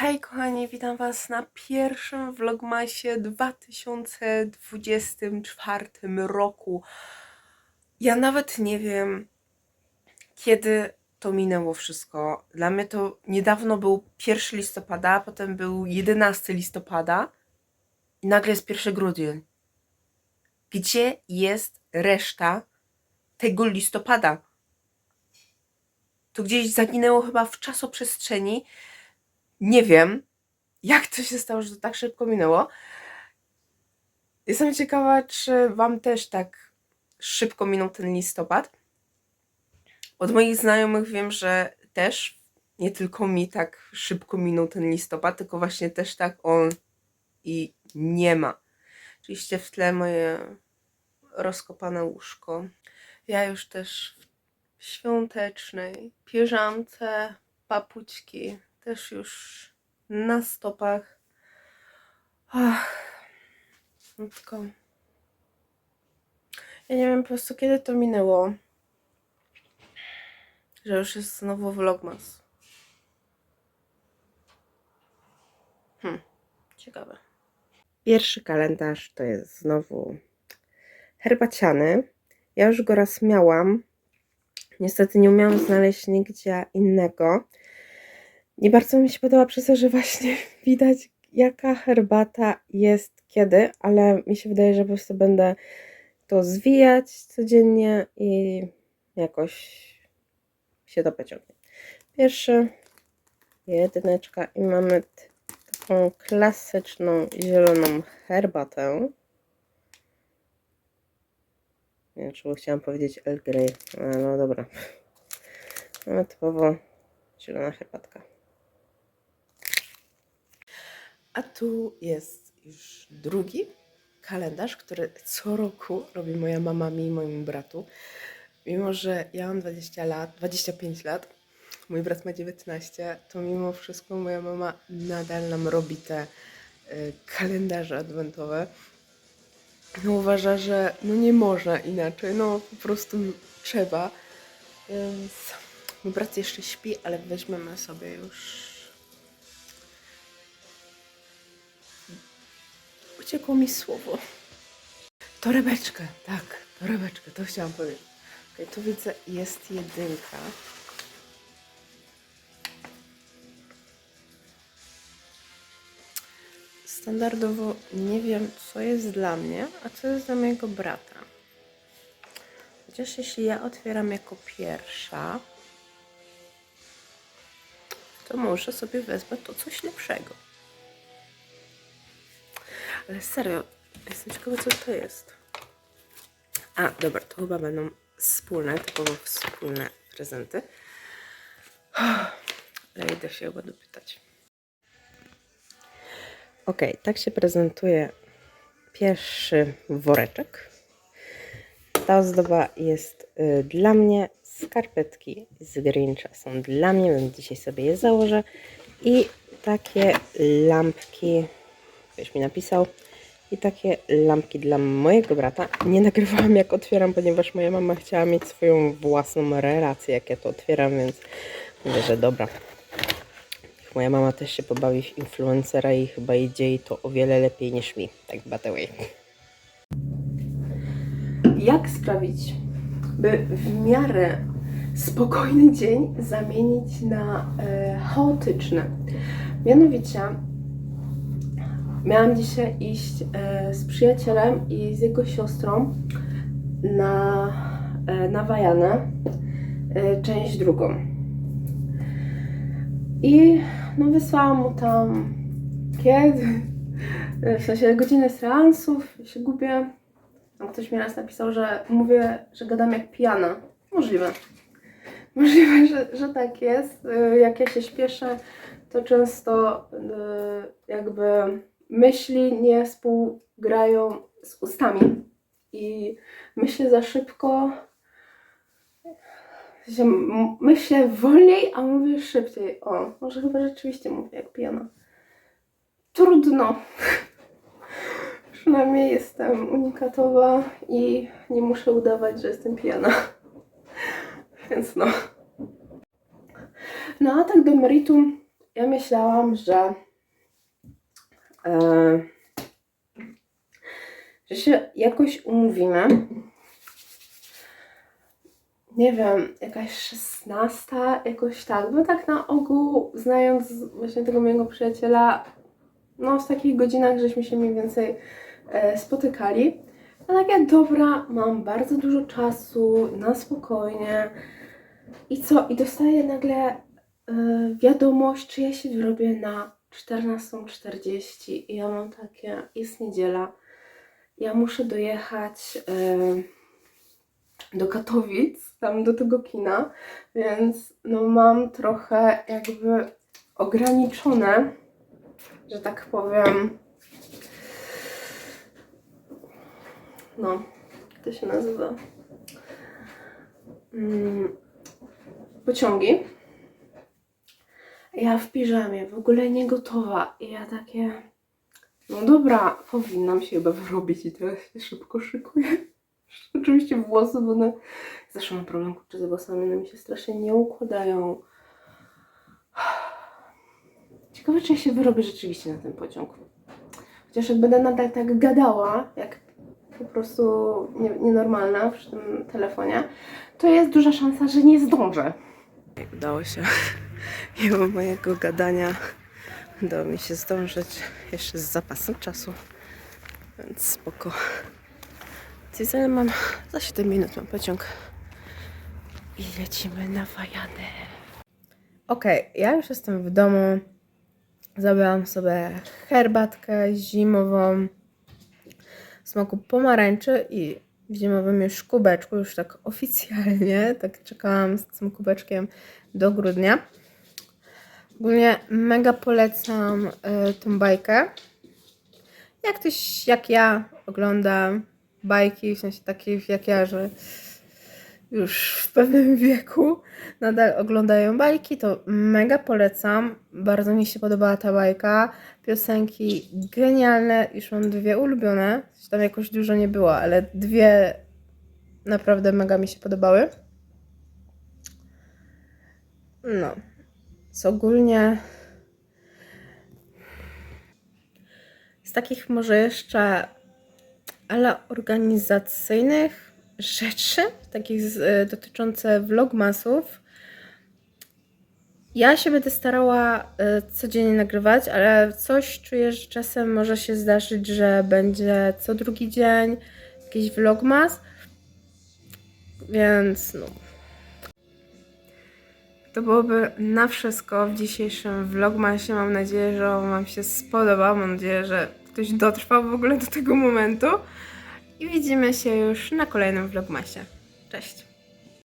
Hej kochani, witam Was na pierwszym vlogmasie 2024 roku. Ja nawet nie wiem, kiedy to minęło wszystko. Dla mnie to niedawno był 1 listopada, potem był 11 listopada i nagle jest 1 grudzień. Gdzie jest reszta tego listopada? To gdzieś zaginęło chyba w czasoprzestrzeni. Nie wiem, jak to się stało, że to tak szybko minęło. Jestem ciekawa, czy Wam też tak szybko minął ten listopad. Od moich znajomych wiem, że też nie tylko mi tak szybko minął ten listopad, tylko właśnie też tak on i nie ma. Oczywiście w tle moje rozkopane łóżko. Ja już też w świątecznej piżamce, papućki, też już na stopach. Ach, no tylko. Ja nie wiem po prostu kiedy to minęło. Że już jest znowu vlogmas. Hm, ciekawe. Pierwszy kalendarz to jest znowu herbaciany. Ja już go raz miałam. Niestety nie umiałam znaleźć nigdzie innego. Nie bardzo mi się podoba przez to, że właśnie widać jaka herbata jest kiedy, ale mi się wydaje, że po prostu będę to zwijać codziennie i jakoś się to pociągnie. Pierwszy, jedyneczka i mamy taką klasyczną zieloną herbatę. Nie wiem, czemu chciałam powiedzieć El Grey, ale no dobra. Mamy typowo zielona herbatka. A tu jest już drugi kalendarz, który co roku robi moja mama mi i mojemu bratu. Mimo, że ja mam 20 lat, 25 lat, mój brat ma 19, to mimo wszystko moja mama nadal nam robi te y, kalendarze adwentowe. No, uważa, że no nie można inaczej, no po prostu trzeba. Więc mój brat jeszcze śpi, ale weźmiemy sobie już Uciekło mi słowo. Torebeczkę, tak, torebeczkę, to chciałam powiedzieć. Okej, tu widzę, jest jedynka. Standardowo nie wiem, co jest dla mnie, a co jest dla mojego brata. Chociaż jeśli ja otwieram jako pierwsza, to może sobie wezmę to coś lepszego. Ale serio, jestem ciekawa, co to jest. A, dobra, to chyba będą wspólne, typowo wspólne prezenty. Ale idę się chyba dopytać. Ok, tak się prezentuje pierwszy woreczek. Ta ozdoba jest y, dla mnie. Skarpetki z Grincha są dla mnie, więc dzisiaj sobie je założę. I takie lampki ktoś mi napisał. I takie lampki dla mojego brata. Nie nagrywałam jak otwieram, ponieważ moja mama chciała mieć swoją własną relację, jak ja to otwieram, więc mówię, że dobra. Moja mama też się pobawi w influencera i chyba idzie jej to o wiele lepiej niż mi. Tak by the way. Jak sprawić, by w miarę spokojny dzień zamienić na e, chaotyczny? Mianowicie Miałam dzisiaj iść e, z przyjacielem i z jego siostrą na, e, na Wajanę, e, część drugą. I no wysłałam mu tam kiedy, w sensie godziny seansów, się gubię. Tam ktoś mi raz napisał, że mówię, że gadam jak pijana. Możliwe. Możliwe, że, że tak jest. Jak ja się śpieszę, to często jakby myśli nie współgrają z ustami i myślę za szybko. m- Myślę wolniej, a mówię szybciej. O, może chyba rzeczywiście mówię jak pijana. Trudno. Przynajmniej jestem unikatowa i nie muszę udawać, że jestem pijana. Więc no. No a tak do meritum, ja myślałam, że że się jakoś umówimy. Nie wiem, jakaś szesnasta, jakoś tak, bo tak na ogół, znając właśnie tego mojego przyjaciela, no w takich godzinach, żeśmy się mniej więcej e, spotykali. A takie, dobra, mam bardzo dużo czasu, na spokojnie. I co? I dostaję nagle e, wiadomość, czy ja się wyrobię na 14.40 i ja mam takie, jest niedziela, ja muszę dojechać e, do Katowic, tam do tego kina, więc no mam trochę jakby ograniczone, że tak powiem, no, jak to się nazywa? Mm, pociągi. Ja w piżamie, w ogóle nie gotowa. I ja takie, no dobra, powinnam się chyba wyrobić i teraz się szybko szykuję. Oczywiście włosy, bo one... Zawsze mam problem kurczę z włosami, one mi się strasznie nie układają. Ciekawe, czy ja się wyrobię rzeczywiście na ten pociąg. Chociaż jak będę nadal tak gadała, jak po prostu nie, nienormalna przy tym telefonie, to jest duża szansa, że nie zdążę. Udało się. Mimo mojego gadania udało mi się zdążyć jeszcze z zapasem czasu, więc spoko. Cizele mam za 7 minut mam pociąg i lecimy na Wajany. Okej, ja już jestem w domu. Zabrałam sobie herbatkę zimową w smaku pomarańczy i w zimowym już kubeczku, już tak oficjalnie, tak czekałam z tym kubeczkiem do grudnia. Ogólnie mega polecam y, tą bajkę. Jak ktoś, jak ja, ogląda bajki, w sensie takich jak ja, że już w pewnym wieku nadal oglądają bajki, to mega polecam. Bardzo mi się podobała ta bajka. Piosenki genialne, już mam dwie ulubione. Tam jakoś dużo nie było, ale dwie naprawdę mega mi się podobały. No. Z ogólnie z takich może jeszcze ale organizacyjnych rzeczy, takich z, e, dotyczące vlogmasów. Ja się będę starała e, codziennie nagrywać, ale coś czuję, że czasem może się zdarzyć, że będzie co drugi dzień jakiś vlogmas. Więc no. To byłoby na wszystko w dzisiejszym vlogmasie. Mam nadzieję, że on Wam się spodobał. Mam nadzieję, że ktoś dotrwał w ogóle do tego momentu. I widzimy się już na kolejnym vlogmasie. Cześć!